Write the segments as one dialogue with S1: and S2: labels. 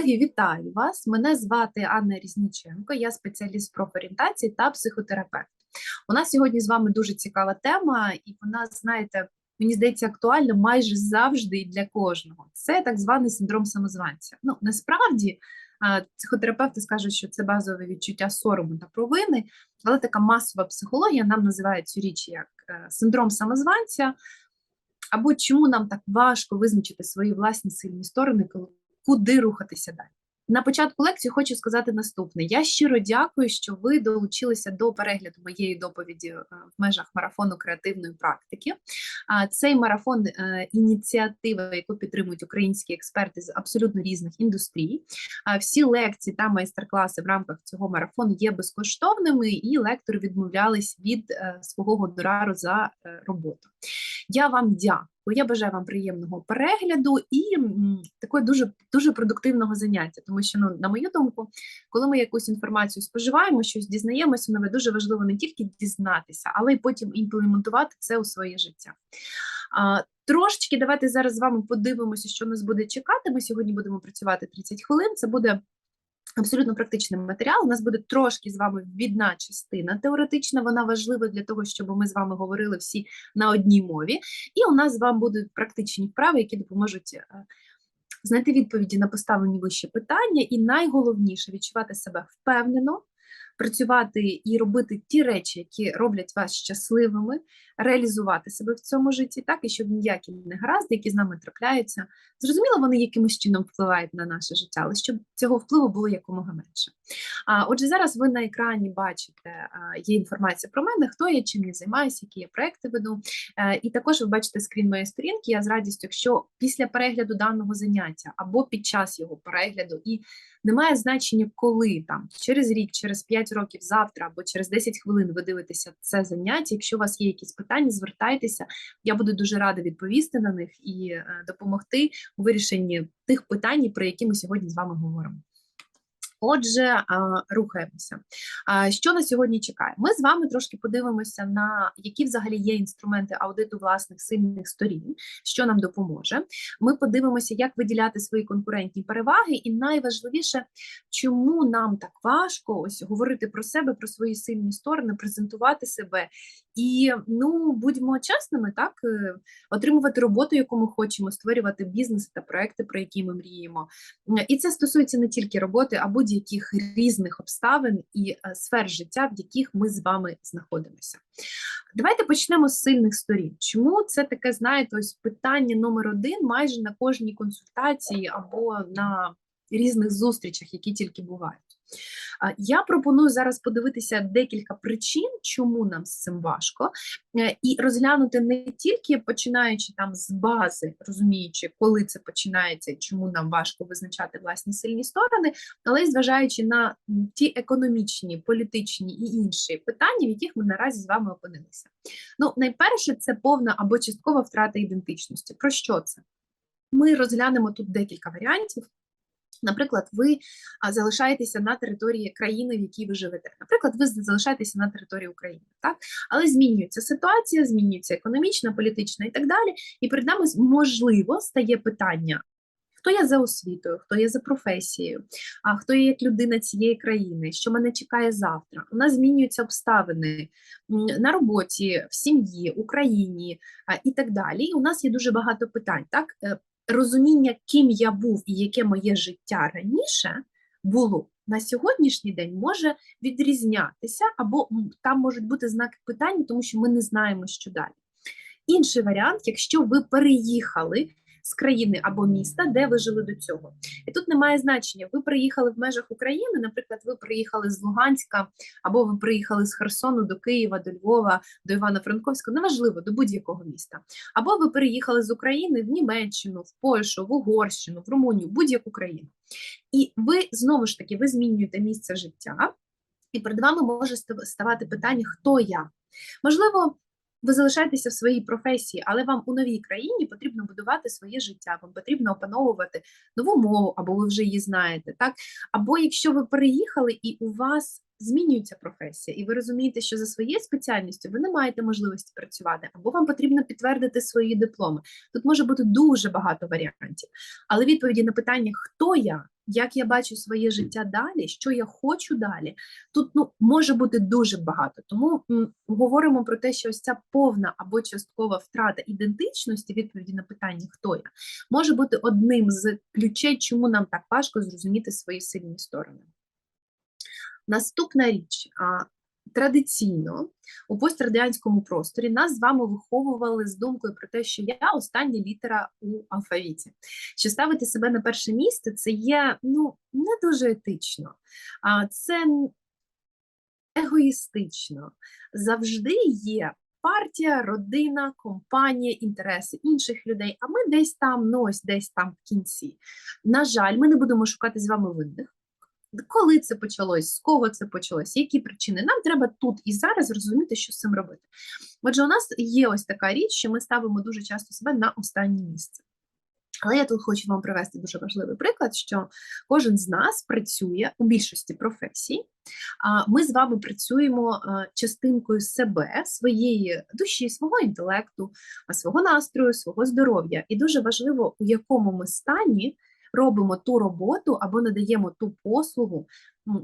S1: Колеги, вітаю вас! Мене звати Анна Різніченко, я спеціаліст профорієнтації та психотерапевт. У нас сьогодні з вами дуже цікава тема, і вона, знаєте, мені здається, актуальна майже завжди і для кожного. Це так званий синдром самозванця. Ну, насправді, психотерапевти скажуть, що це базове відчуття сорому та провини, але така масова психологія нам називає цю річ як е, синдром самозванця, або чому нам так важко визначити свої власні сильні сторони, коли куди рухатися далі. На початку лекції хочу сказати наступне: я щиро дякую, що ви долучилися до перегляду моєї доповіді е, в межах марафону креативної практики. Цей марафон е, ініціатива, яку підтримують українські експерти з абсолютно різних індустрій. Всі лекції та майстер-класи в рамках цього марафону є безкоштовними, і лектори відмовлялись від е, свого гонорару за роботу. Я вам дякую. Я бажаю вам приємного перегляду і такого дуже дуже продуктивного заняття, тому що, ну, на мою думку, коли ми якусь інформацію споживаємо, щось дізнаємося, нове дуже важливо не тільки дізнатися, але й потім імплементувати це у своє життя. А, Трошечки давайте зараз з вами подивимося, що нас буде чекати. Ми сьогодні будемо працювати 30 хвилин. Це буде Абсолютно практичний матеріал. У нас буде трошки з вами відна частина теоретична, вона важлива для того, щоб ми з вами говорили всі на одній мові. І у нас з вами будуть практичні вправи, які допоможуть е, знайти відповіді на поставлені вище питання, і найголовніше відчувати себе впевнено, працювати і робити ті речі, які роблять вас щасливими, реалізувати себе в цьому житті, так і щоб ніякі негаразди, які з нами трапляються, зрозуміло, вони якимось чином впливають на наше життя, але щоб цього впливу було якомога менше. А отже, зараз ви на екрані бачите, є інформація про мене, хто я, чим я займаюся, які я проекти веду. Е, і також ви бачите скрін моєї сторінки. Я з радістю, якщо після перегляду даного заняття або під час його перегляду, і немає значення, коли там через рік, через 5 років, завтра або через 10 хвилин ви дивитеся це заняття. Якщо у вас є якісь питання, звертайтеся. Я буду дуже рада відповісти на них і е, допомогти у вирішенні тих питань, про які ми сьогодні з вами говоримо. Отже, рухаємося. Що на сьогодні чекає? Ми з вами трошки подивимося на які взагалі є інструменти аудиту власних сильних сторін, що нам допоможе. Ми подивимося, як виділяти свої конкурентні переваги, і найважливіше, чому нам так важко ось говорити про себе, про свої сильні сторони, презентувати себе і ну будьмо чесними, так е, отримувати роботу, яку ми хочемо, створювати бізнес та проекти, про які ми мріємо. І це стосується не тільки роботи, а будь-яких різних обставин і е, сфер життя, в яких ми з вами знаходимося. Давайте почнемо з сильних сторін. Чому це таке, знаєте, ось питання номер один майже на кожній консультації або на різних зустрічах, які тільки бувають. Я пропоную зараз подивитися декілька причин, чому нам з цим важко, е, і розглянути не тільки починаючи там з бази, розуміючи, коли це починається чому нам важко визначати власні сильні сторони, але й зважаючи на ті економічні, політичні і інші питання, в яких ми наразі з вами опинилися. Ну, найперше, це повна або часткова втрата ідентичності. Про що це? Ми розглянемо тут декілька варіантів. Наприклад, ви залишаєтеся на території країни, в якій ви живете. Наприклад, ви залишаєтеся на території України, так але змінюється ситуація, змінюється економічна, політична і так далі. І перед нами можливо стає питання. Хто я за освітою, хто я за професією, а хто я як людина цієї країни, що мене чекає завтра? У нас змінюються обставини на роботі, в сім'ї, Україні і так далі. І у нас є дуже багато питань. Так, е, розуміння, ким я був і яке моє життя раніше було на сьогоднішній день може відрізнятися, або там можуть бути знаки питання, тому що ми не знаємо, що далі. Інший варіант, якщо ви переїхали з країни або міста, де ви жили до цього. І тут немає значення. Ви приїхали в межах України, наприклад, ви приїхали з Луганська, або ви приїхали з Херсону до Києва, до Львова, до Івано-Франковська, неважливо, до будь-якого міста. Або ви переїхали з України в Німеччину, в Польщу, в Угорщину, в Румунію, будь-яку країну. І ви знову ж таки ви змінюєте місце життя, і перед вами може ставати питання, хто я. Можливо, ви залишаєтеся в своїй професії, але вам у новій країні потрібно будувати своє життя, вам потрібно опановувати нову мову, або ви вже її знаєте. так? Або якщо ви переїхали і у вас змінюється професія, і ви розумієте, що за своєю спеціальністю ви не маєте можливості працювати, або вам потрібно підтвердити свої дипломи. Тут може бути дуже багато варіантів. Але відповіді на питання, хто я, як я бачу своє життя далі, що я хочу далі. Тут ну, може бути дуже багато. Тому м, говоримо про те, що ось ця повна або часткова втрата ідентичності, відповіді на питання, хто я, може бути одним з ключей, чому нам так важко зрозуміти свої сильні сторони. Наступна річ. Традиційно у пострадянському просторі нас з вами виховували з думкою про те, що я остання літера у алфавіті. Що ставити себе на перше місце це є ну, не дуже етично, а це егоїстично. Завжди є партія, родина, компанія, інтереси інших людей, а ми десь там, ну ось десь там в кінці. На жаль, ми не будемо шукати з вами винних. Коли це почалось, з кого це почалось, які причини? Нам треба тут і зараз розуміти, що з цим робити. Отже, у нас є ось така річ, що ми ставимо дуже часто себе на останнє місце. Але я тут хочу вам привести дуже важливий приклад, що кожен з нас працює у більшості професій. Ми з вами працюємо частинкою себе, своєї душі, свого інтелекту, свого настрою, свого здоров'я. І дуже важливо, у якому ми стані робимо ту роботу або надаємо ту послугу,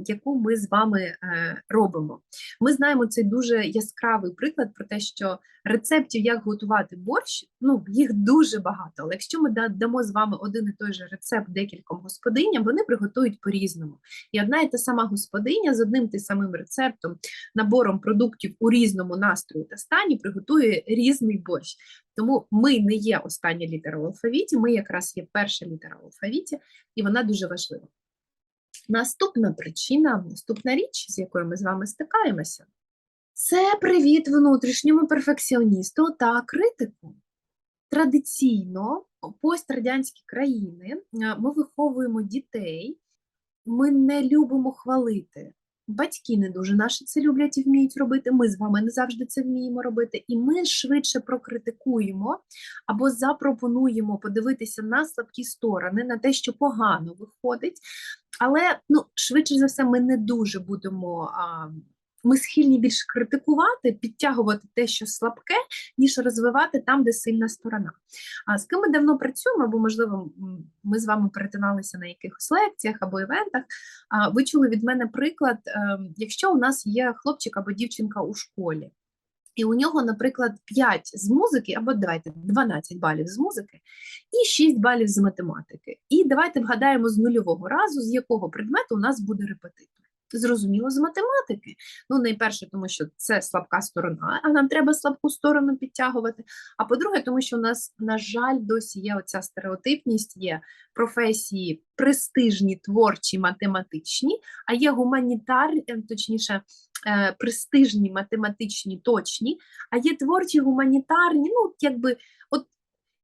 S1: яку ми з вами е, робимо. Ми знаємо цей дуже яскравий приклад про те, що рецептів, як готувати борщ, ну їх дуже багато. Але якщо ми дамо з вами один і той же рецепт декільком господиням, вони приготують по-різному. І одна і та сама господиня з одним тим самим рецептом, набором продуктів у різному настрою та стані приготує різний борщ. Тому ми не є остання літера в алфавіті, ми якраз є перша літера в алфавіті, і вона дуже важлива. Наступна причина, наступна річ, з якою ми з вами стикаємося, це привіт внутрішньому перфекціоністу та критику. Традиційно пострадянські країни ми виховуємо дітей, ми не любимо хвалити. Батьки не дуже наші це люблять і вміють робити. Ми з вами не завжди це вміємо робити, і ми швидше прокритикуємо або запропонуємо подивитися на слабкі сторони, на те, що погано виходить. Але ну, швидше за все, ми не дуже будемо. А, ми схильні більш критикувати, підтягувати те, що слабке, ніж розвивати там, де сильна сторона. А з ким ми давно працюємо, або, можливо, ми з вами перетиналися на якихось лекціях або івентах. А, ви чули від мене приклад, ем, якщо у нас є хлопчик або дівчинка у школі. І у нього, наприклад, 5 з музики, або давайте 12 балів з музики, і 6 балів з математики. І давайте вгадаємо з нульового разу, з якого предмету у нас буде репетитор. Зрозуміло, з математики. Ну, найперше, тому що це слабка сторона, а нам треба слабку сторону підтягувати. А по-друге, тому що у нас, на жаль, досі є оця стереотипність, є професії престижні, творчі, математичні, а є гуманітарні, е, точніше, е, престижні, математичні, точні, а є творчі, гуманітарні, ну, якби, от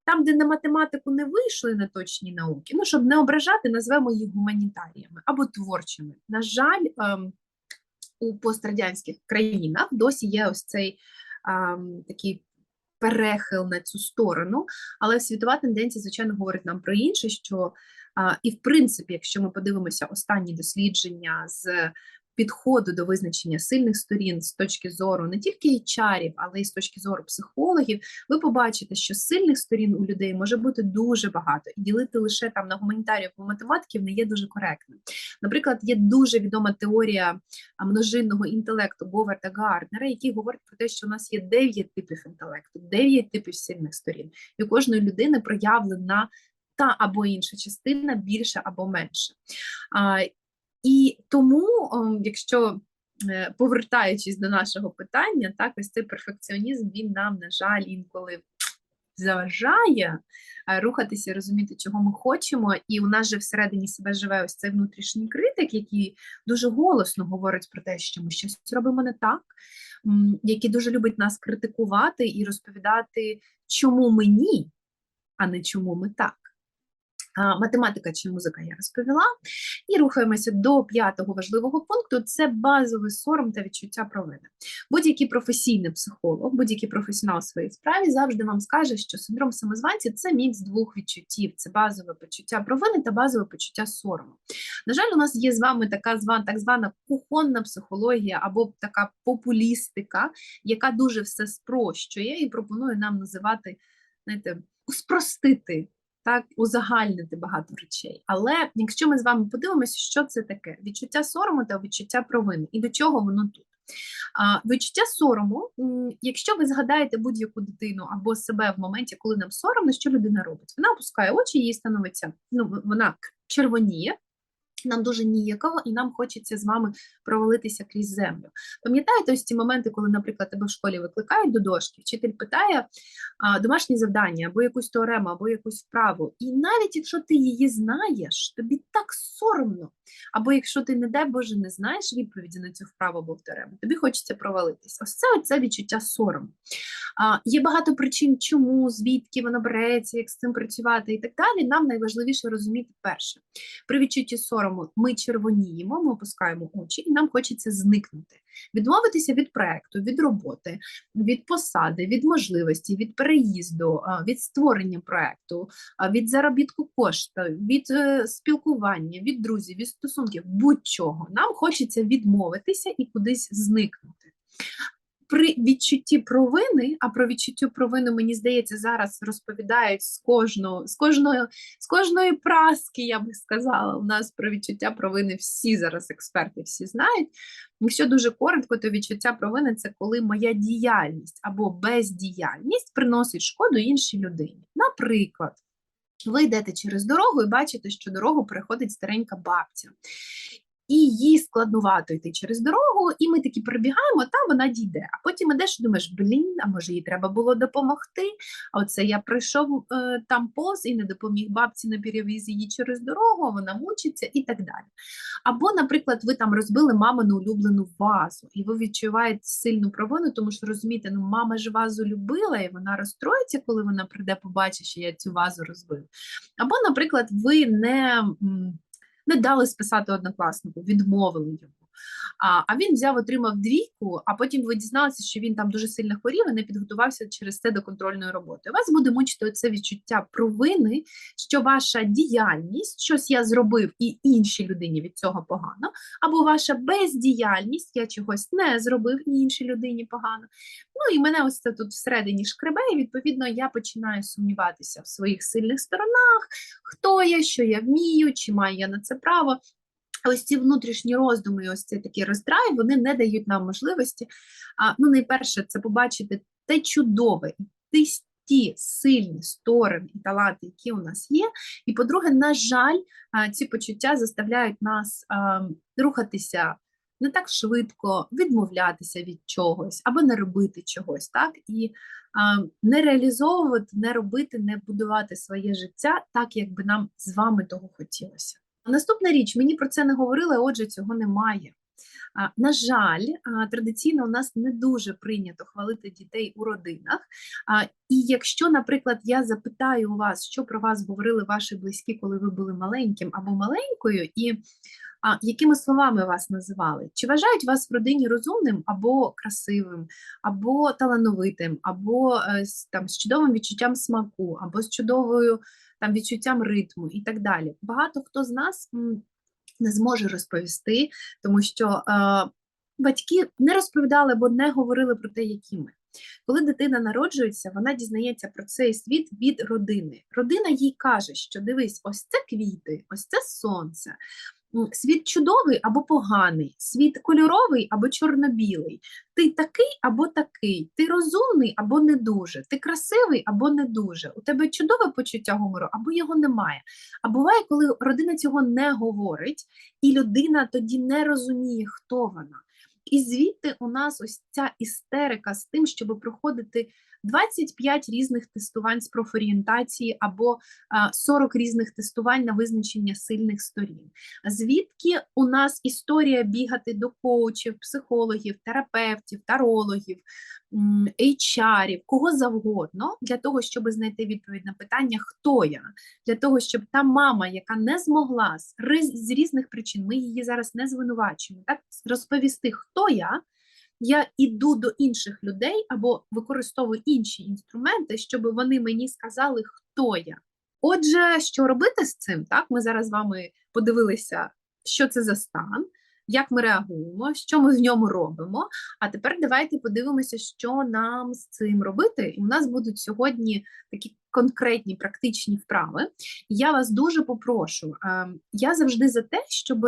S1: там, де на математику не вийшли на точні науки, ну, щоб не ображати, назвемо їх гуманітаріями або творчими. На жаль, ем, у пострадянських країнах досі є ось цей ем, такий перехил на цю сторону, але світова тенденція, звичайно, говорить нам про інше, що і в принципі, якщо ми подивимося останні дослідження з підходу до визначення сильних сторін з точки зору не тільки HR, але й з точки зору психологів, ви побачите, що сильних сторін у людей може бути дуже багато, і ділити лише там на гуманітарів або математиків не є дуже коректним. Наприклад, є дуже відома теорія множинного інтелекту Говарда Гарднера, який говорить про те, що у нас є 9 типів інтелекту, 9 типів сильних сторін, і у кожної людини проявлена та або інша частина більше або менше. А, і тому, якщо е, повертаючись до нашого питання, так ось цей перфекціонізм він нам, на жаль, інколи заважає е, рухатися, розуміти, чого ми хочемо. І у нас же всередині себе живе ось цей внутрішній критик, який дуже голосно говорить про те, що ми щось робимо не так, який дуже любить нас критикувати і розповідати, чому ми ні, а не чому ми так. Математика чи музика я розповіла. І рухаємося до п'ятого важливого пункту: це базовий сором та відчуття провини. Будь-який професійний психолог, будь-який професіонал в своїй справі завжди вам скаже, що синдром самозванця це мікс двох відчуттів: це базове почуття провини та базове почуття сорому. На жаль, у нас є з вами така звана так звана кухонна психологія або така популістика, яка дуже все спрощує і пропонує нам називати, знаєте, спростити так узагальнити багато речей. Але якщо ми з вами подивимося, що це таке: відчуття сорому та відчуття провини, і до чого воно тут. А, Відчуття сорому, якщо ви згадаєте будь-яку дитину або себе в моменті, коли нам соромно, що людина робить? Вона опускає очі, їй становиться, ну вона червоніє. Нам дуже ніяково, і нам хочеться з вами провалитися крізь землю. Пам'ятаєте ось ці моменти, коли, наприклад, тебе в школі викликають до дошки, вчитель питає а, домашнє завдання, або якусь теорему, або якусь вправу. І навіть якщо ти її знаєш, тобі так соромно. Або якщо ти, не дай Боже, не знаєш відповіді на цю вправу або теорему, тобі хочеться провалитись. Ось це оце відчуття сорому. А, є багато причин, чому, звідки воно береться, як з цим працювати і так далі. Нам найважливіше розуміти перше. При відчутті сорому ми червоніємо, ми опускаємо очі, і нам хочеться зникнути, відмовитися від проекту, від роботи, від посади, від можливості, від переїзду, від створення проекту, від заробітку коштів, від е, спілкування, від друзів, від стосунків, будь-чого. Нам хочеться відмовитися і кудись зникнути. При відчутті провини, а про відчуття провини, мені здається, зараз розповідають з кожного, з кожної, з кожної праски, я би сказала. У нас про відчуття провини всі зараз експерти всі знають. Якщо дуже коротко, то відчуття провини це коли моя діяльність або бездіяльність приносить шкоду іншій людині. Наприклад, ви йдете через дорогу і бачите, що дорогу переходить старенька бабця. І їй складнувато йти через дорогу, і ми такі перебігаємо, та вона дійде. А потім ідеш і думаєш, блін, а може їй треба було допомогти. А оце я прийшов е, там поз і не допоміг бабці на перевіз її через дорогу, вона мучиться і так далі. Або, наприклад, ви там розбили мамину улюблену вазу, і ви відчуваєте сильну провину, тому що розумієте, ну мама ж вазу любила, і вона розстроїться, коли вона прийде, побачить, що я цю вазу розбив. Або, наприклад, ви не. Не дали списати однокласнику, відмовили йому. А, він взяв, отримав двійку, а потім ви дізналися, що він там дуже сильно хворів і не підготувався через це до контрольної роботи. Вас буде мучити оце відчуття провини, що ваша діяльність, щось я зробив, і іншій людині від цього погано, або ваша бездіяльність, я чогось не зробив, і іншій людині погано. Ну і мене ось це тут всередині шкребе, і відповідно я починаю сумніватися в своїх сильних сторонах, хто я, що я вмію, чи маю я на це право. Ось ці внутрішні роздуми, і ось цей такий роздрай, вони не дають нам можливості. А, ну, найперше, це побачити те чудове, і ті, сильні сторони і таланти, які у нас є. І, по-друге, на жаль, ці почуття заставляють нас а, рухатися не так швидко, відмовлятися від чогось або не робити чогось, так? І а, не реалізовувати, не робити, не будувати своє життя так, як би нам з вами того хотілося. Наступна річ, мені про це не говорили, отже, цього немає. На жаль, традиційно у нас не дуже прийнято хвалити дітей у родинах. І якщо, наприклад, я запитаю у вас, що про вас говорили ваші близькі, коли ви були маленьким або маленькою, і якими словами вас називали? Чи вважають вас в родині розумним або красивим, або талановитим, або е, там, з чудовим відчуттям смаку, або з чудовою там, відчуттям ритму і так далі? Багато хто з нас не зможе розповісти, тому що е, батьки не розповідали або не говорили про те, які ми. Коли дитина народжується, вона дізнається про цей світ від родини. Родина їй каже, що дивись, ось це квіти, ось це сонце. Світ чудовий або поганий, світ кольоровий або чорно-білий. Ти такий або такий, ти розумний або не дуже, ти красивий або не дуже. У тебе чудове почуття гумору або його немає. А буває, коли родина цього не говорить, і людина тоді не розуміє, хто вона. І звідти у нас ось ця істерика з тим, щоб проходити 25 різних тестувань з профорієнтації або а, 40 різних тестувань на визначення сильних сторін. Звідки у нас історія бігати до коучів, психологів, терапевтів, тарологів, HR-ів, кого завгодно, для того, щоб знайти відповідь на питання, хто я, для того, щоб та мама, яка не змогла з різних причин, ми її зараз не звинувачуємо, так розповісти, хто я. Я іду до інших людей або використовую інші інструменти, щоб вони мені сказали, хто я. Отже, що робити з цим? Так, ми зараз з вами подивилися, що це за стан, як ми реагуємо, що ми в ньому робимо. А тепер давайте подивимося, що нам з цим робити. І у нас будуть сьогодні такі конкретні практичні вправи. Я вас дуже попрошу. е, Я завжди за те, щоб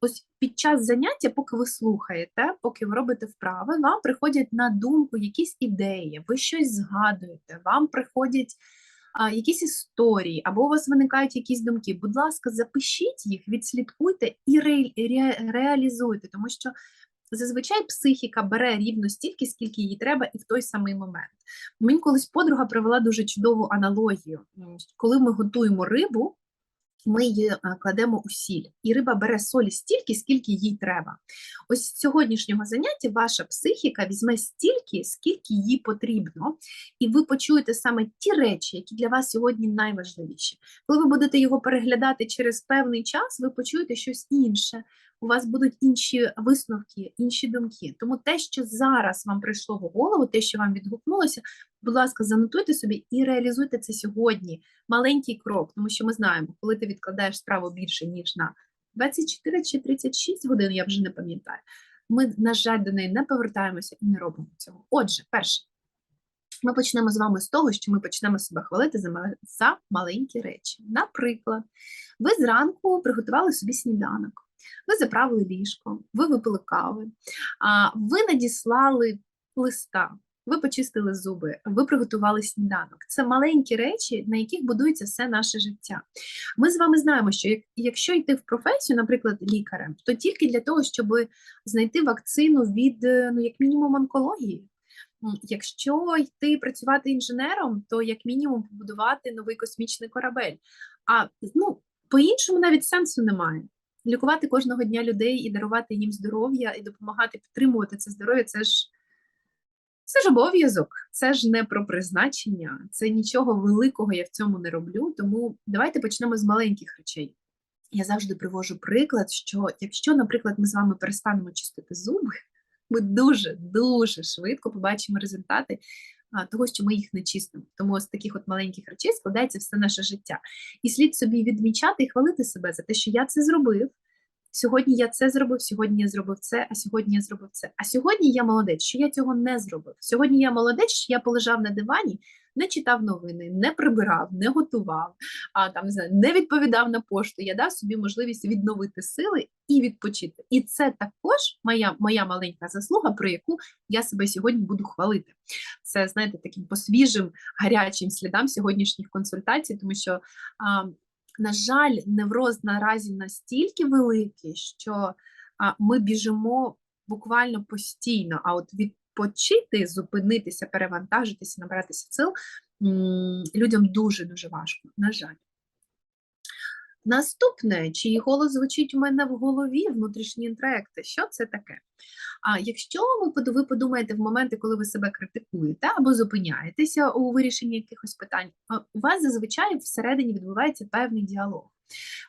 S1: ось під час заняття, поки ви слухаєте, поки ви робите вправи, вам приходять на думку якісь ідеї, ви щось згадуєте, вам приходять якісь історії, або у вас виникають якісь думки. Будь ласка, запишіть їх, відслідкуйте і ре, ре, реалізуйте, тому що зазвичай психіка бере рівно стільки, скільки їй треба, і в той самий момент. Мені колись подруга привела дуже чудову аналогію. Коли ми готуємо рибу, ми її е, кладемо у сіль, і риба бере солі стільки, скільки їй треба. Ось з сьогоднішнього заняття ваша психіка візьме стільки, скільки їй потрібно, і ви почуєте саме ті речі, які для вас сьогодні найважливіші. Коли ви будете його переглядати через певний час, ви почуєте щось інше. У вас будуть інші висновки, інші думки. Тому те, що зараз вам прийшло в голову, те, що вам відгукнулося, Будь ласка, занотуйте собі і реалізуйте це сьогодні. Маленький крок, тому що ми знаємо, коли ти відкладаєш справу більше, ніж на 24 чи 36 годин, я вже не пам'ятаю. Ми, на жаль, до неї не повертаємося і не робимо цього. Отже, перше, ми почнемо з вами з того, що ми почнемо себе хвалити за, за маленькі речі. Наприклад, ви зранку приготували собі сніданок, ви заправили ліжко, ви випили кави, ви надіслали листа. Ви почистили зуби, ви приготували сніданок. Це маленькі речі, на яких будується все наше життя. Ми з вами знаємо, що якщо йти в професію, наприклад, лікарем, то тільки для того, щоб знайти вакцину від, е, ну, як мінімум, онкології. Якщо йти працювати інженером, то як мінімум побудувати новий космічний корабель. А ну, по-іншому навіть сенсу немає. Лікувати кожного дня людей і дарувати їм здоров'я, і допомагати підтримувати це здоров'я це ж. Це ж обов'язок, це ж не про призначення, це нічого великого я в цьому не роблю. Тому давайте почнемо з маленьких речей. Я завжди привожу приклад, що якщо, наприклад, ми з вами перестанемо чистити зуби, ми дуже-дуже швидко побачимо результати того, що ми їх не чистимо. Тому з таких от маленьких речей складається все наше життя. І слід собі відмічати і хвалити себе за те, що я це зробив. Сьогодні я це зробив, сьогодні я зробив це, а сьогодні я зробив це. А сьогодні я молодець, що я цього не зробив. Сьогодні я молодець, що я полежав на дивані, не читав новини, не прибирав, не готував, а там не відповідав на пошту. Я дав собі можливість відновити сили і відпочити. І це також моя моя маленька заслуга, про яку я себе сьогодні буду хвалити. Це знаєте, таким по свіжим гарячим слідам сьогоднішніх консультацій, тому що. А, на жаль, невроз наразі настільки великий, що ми біжимо буквально постійно. А от відпочити, зупинитися, перевантажитися, набратися сил людям дуже дуже важко. На жаль. Наступне, чий голос звучить у мене в голові, внутрішні інтроекти. Що це таке? А якщо ви ви подумаєте в моменти, коли ви себе критикуєте або зупиняєтеся у вирішенні якихось питань, у вас зазвичай всередині відбувається певний діалог.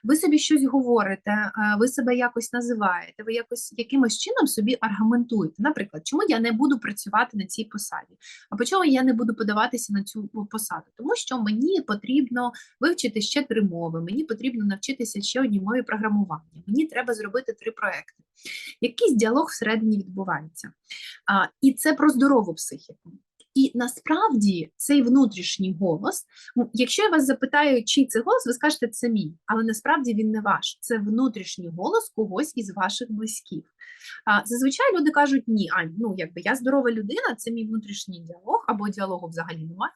S1: Ви собі щось говорите, ви себе якось називаєте, ви якось якимось чином собі аргументуєте. Наприклад, чому я не буду працювати на цій посаді? А по чому я не буду подаватися на цю посаду? Тому що мені потрібно вивчити ще три мови, мені потрібно навчитися ще одній мові програмування, мені треба зробити три проекти. Якийсь діалог всередині відбувається. А, І це про здорову психіку. І насправді цей внутрішній голос, ну, якщо я вас запитаю, чий це голос, ви скажете, це мій, але насправді він не ваш. Це внутрішній голос когось із ваших близьких. Зазвичай люди кажуть, ні, а ну якби я здорова людина, це мій внутрішній діалог, або діалогу взагалі немає.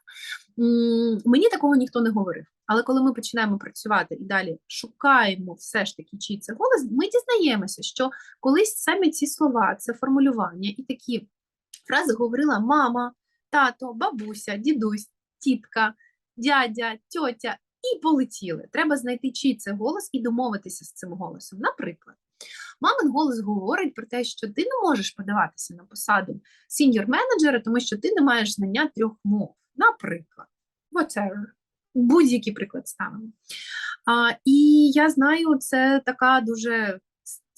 S1: Мені такого ніхто не говорив. Але коли ми починаємо працювати і далі шукаємо все ж таки, чий це голос, ми дізнаємося, що колись саме ці слова, це формулювання і такі фрази говорила мама тато, бабуся, дідусь, тітка, дядя, тьотя і полетіли. Треба знайти, чий це голос і домовитися з цим голосом. Наприклад, мамин голос говорить про те, що ти не можеш подаватися на посаду сіньор-менеджера, тому що ти не маєш знання трьох мов. Наприклад, whatever. Будь-який приклад ставимо. А, І я знаю, це така дуже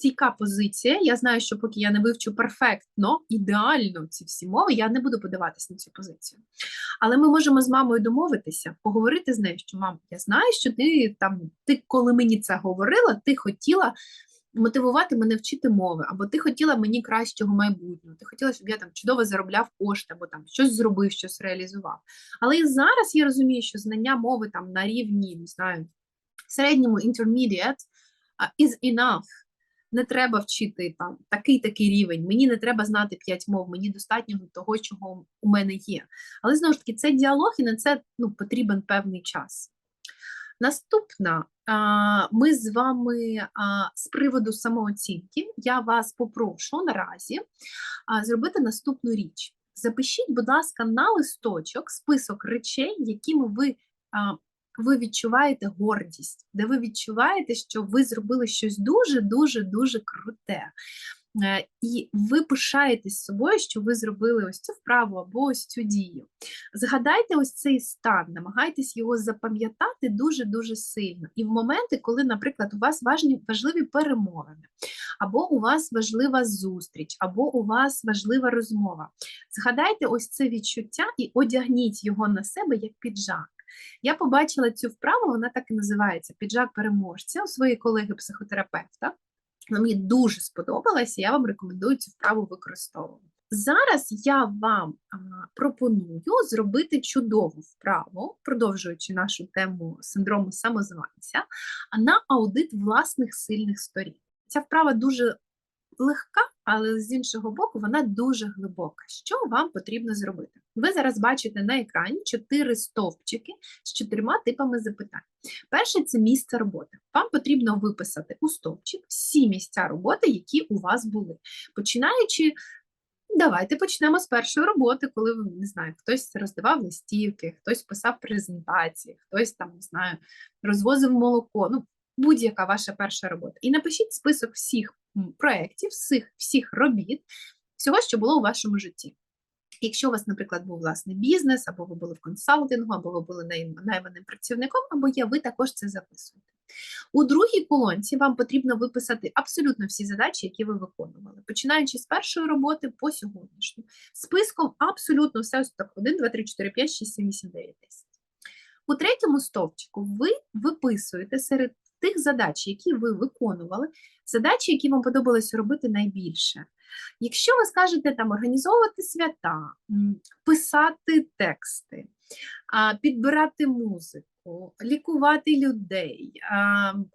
S1: стійка позиція. Я знаю, що поки я не вивчу перфектно, ідеально ці всі мови, я не буду подаватися на цю позицію. Але ми можемо з мамою домовитися, поговорити з нею, що мам, я знаю, що ти там, ти, коли мені це говорила, ти хотіла мотивувати мене вчити мови, або ти хотіла мені кращого майбутнього, ти хотіла, щоб я там чудово заробляв кошти, або там щось зробив, щось реалізував. Але і зараз я розумію, що знання мови там на рівні, не знаю, середньому intermediate is enough. Не треба вчити там такий такий рівень. Мені не треба знати п'ять мов, мені достатньо того, чого у мене є. Але знову ж таки, це діалог, і на це ну, потрібен певний час. Наступна, ми з вами з приводу самооцінки. Я вас попрошу наразі зробити наступну річ. Запишіть, будь ласка, на листочок список речей, якими ви, ви відчуваєте гордість, де ви відчуваєте, що ви зробили щось дуже, дуже, дуже круте. Е, І ви пишаєтесь собою, що ви зробили ось цю вправу або ось цю дію. Згадайте ось цей стан, намагайтесь його запам'ятати дуже-дуже сильно. І в моменти, коли, наприклад, у вас важні, важливі перемовини, або у вас важлива зустріч, або у вас важлива розмова. Згадайте ось це відчуття і одягніть його на себе як піджак. Я побачила цю вправу, вона так і називається піджак переможця у своєї колеги-психотерапевта. Мені дуже сподобалася, я вам рекомендую цю вправу використовувати. Зараз я вам пропоную зробити чудову вправу, продовжуючи нашу тему синдрому самозванця, на аудит власних сильних сторін. Ця вправа дуже легка, але з іншого боку, вона дуже глибока. Що вам потрібно зробити? Ви зараз бачите на екрані чотири стовпчики з чотирма типами запитань. Перше це місце роботи. Вам потрібно виписати у стовпчик всі місця роботи, які у вас були. Починаючи, давайте почнемо з першої роботи, коли не знаю, хтось роздавав листівки, хтось писав презентації, хтось там не знаю, розвозив молоко. Ну, будь-яка ваша перша робота. І напишіть список всіх проєктів, всіх, всіх робіт, всього, що було у вашому житті. Якщо у вас, наприклад, був власний бізнес, або ви були в консалтингу, або ви були найм- найманим працівником, або є, ви також це записуєте. У другій колонці вам потрібно виписати абсолютно всі задачі, які ви виконували, починаючи з першої роботи по сьогоднішню. Списком абсолютно все ось так: 1, 2, 3, 4, 5, 6, 7, 8, 9, 10. У третьому стовпчику ви виписуєте серед тих задач, які ви виконували, задачі, які вам подобалося робити найбільше. Якщо ви скажете там організовувати свята, писати тексти, підбирати музику, лікувати людей,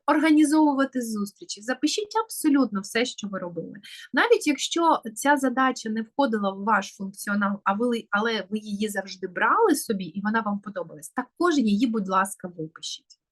S1: організовувати зустрічі, запишіть абсолютно все, що ви робили. Навіть якщо ця задача не входила в ваш функціонал, а ви, але ви її завжди брали собі і вона вам подобалась, також її, будь ласка, випишіть.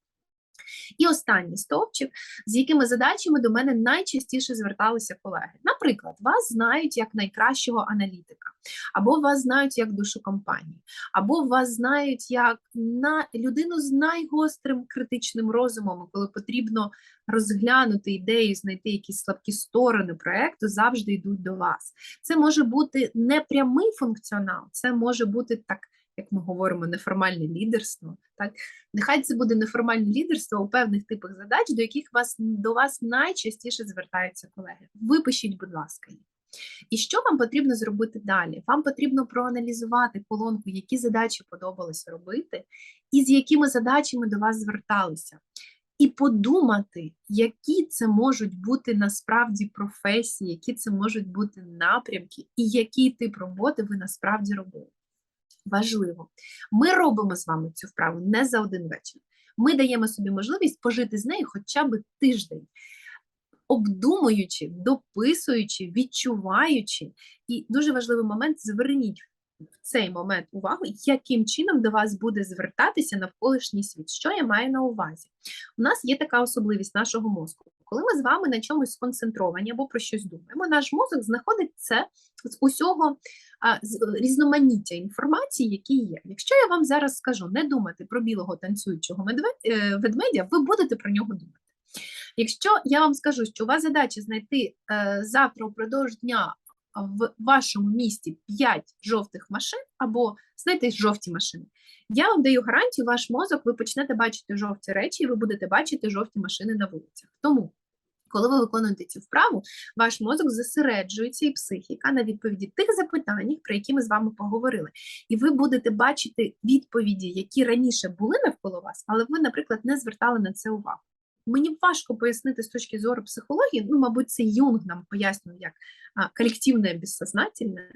S1: І останній стовпчик, з якими задачами до мене найчастіше зверталися колеги. Наприклад, вас знають як найкращого аналітика, або вас знають як душу компанії, або вас знають як на людину з найгострим критичним розумом, коли потрібно розглянути ідею, знайти якісь слабкі сторони проекту, завжди йдуть до вас. Це може бути не прямий функціонал, це може бути так. Як ми говоримо, неформальне лідерство, так Нехай це буде неформальне лідерство у певних типах задач, до яких вас до вас найчастіше звертаються колеги. Випишіть, будь ласка, їх. І що вам потрібно зробити далі? Вам потрібно проаналізувати колонку, які задачі подобалося робити, і з якими задачами до вас зверталися. І подумати, які це можуть бути насправді професії, які це можуть бути напрямки, і який тип роботи ви насправді робили важливо. Ми робимо з вами цю вправу не за один вечір. Ми даємо собі можливість пожити з нею хоча б тиждень, обдумуючи, дописуючи, відчуваючи. І дуже важливий момент зверніть в цей момент увагу, яким чином до вас буде звертатися навколишній світ. Що я маю на увазі? У нас є така особливість нашого мозку. Коли ми з вами на чомусь сконцентровані або про щось думаємо, наш мозок знаходить це з усього з різноманіття інформації, які є. Якщо я вам зараз скажу не думати про білого танцюючого медведя, е, ведмедя, ви будете про нього думати. Якщо я вам скажу, що у вас задача знайти е, завтра упродовж дня в вашому місті 5 жовтих машин або знайти жовті машини, я вам даю гарантію, ваш мозок, ви почнете бачити жовті речі, і ви будете бачити жовті машини на вулицях. Тому коли ви виконуєте цю вправу, ваш мозок зосереджується і психіка на відповіді тих запитань, про які ми з вами поговорили. І ви будете бачити відповіді, які раніше були навколо вас, але ви, наприклад, не звертали на це увагу. Мені важко пояснити з точки зору психології, ну, мабуть, це Юнг нам пояснює як колективне безсознательне,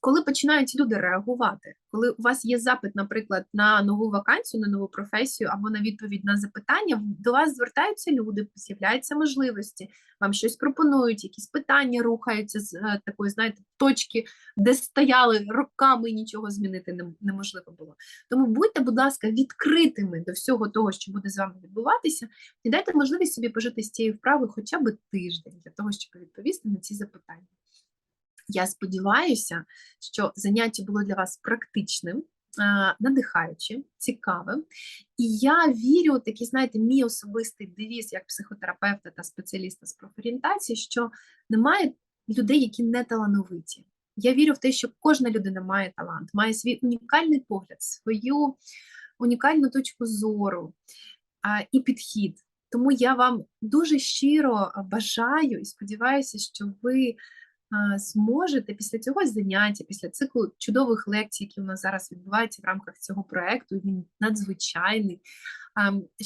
S1: коли починають люди реагувати, коли у вас є запит, наприклад, на нову вакансію, на нову професію або на відповідь на запитання, до вас звертаються люди, з'являються можливості, вам щось пропонують, якісь питання рухаються з е, такої, знаєте, точки, де стояли роками нічого змінити неможливо було. Тому будьте, будь ласка, відкритими до всього того, що буде з вами відбуватися, і дайте можливість собі пожити з цією вправою хоча б тиждень для того, щоб відповісти на ці запитання. Я сподіваюся, що заняття було для вас практичним, а, надихаючим, цікавим. І я вірю, такий, знаєте, мій особистий девіз як психотерапевта та спеціаліста з профорієнтації, що немає людей, які не талановиті. Я вірю в те, що кожна людина має талант, має свій унікальний погляд, свою унікальну точку зору і підхід. Тому я вам дуже щиро бажаю і сподіваюся, що ви зможете після цього заняття, після циклу чудових лекцій, які у нас зараз відбуваються в рамках цього проекту, він надзвичайний.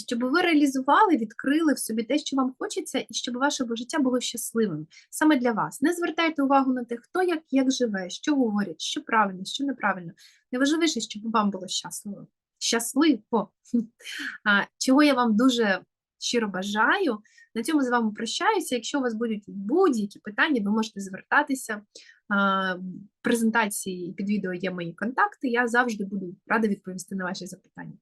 S1: Щоб ви реалізували, відкрили в собі те, що вам хочеться, і щоб ваше життя було щасливим саме для вас. Не звертайте увагу на те, хто як, як живе, що говорять, що правильно, що неправильно. Найважливіше, щоб вам було щасливо. Щасливо. Чого я вам дуже щиро бажаю. На цьому з вами прощаюся. Якщо у вас будуть будь-які питання, ви можете звертатися. В презентації під відео є мої контакти. Я завжди буду рада відповісти на ваші запитання.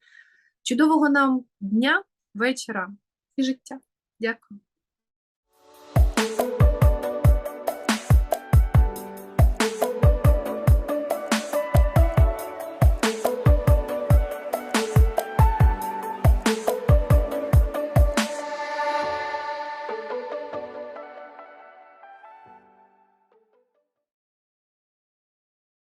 S1: Чудового нам дня, вечора і життя. Дякую.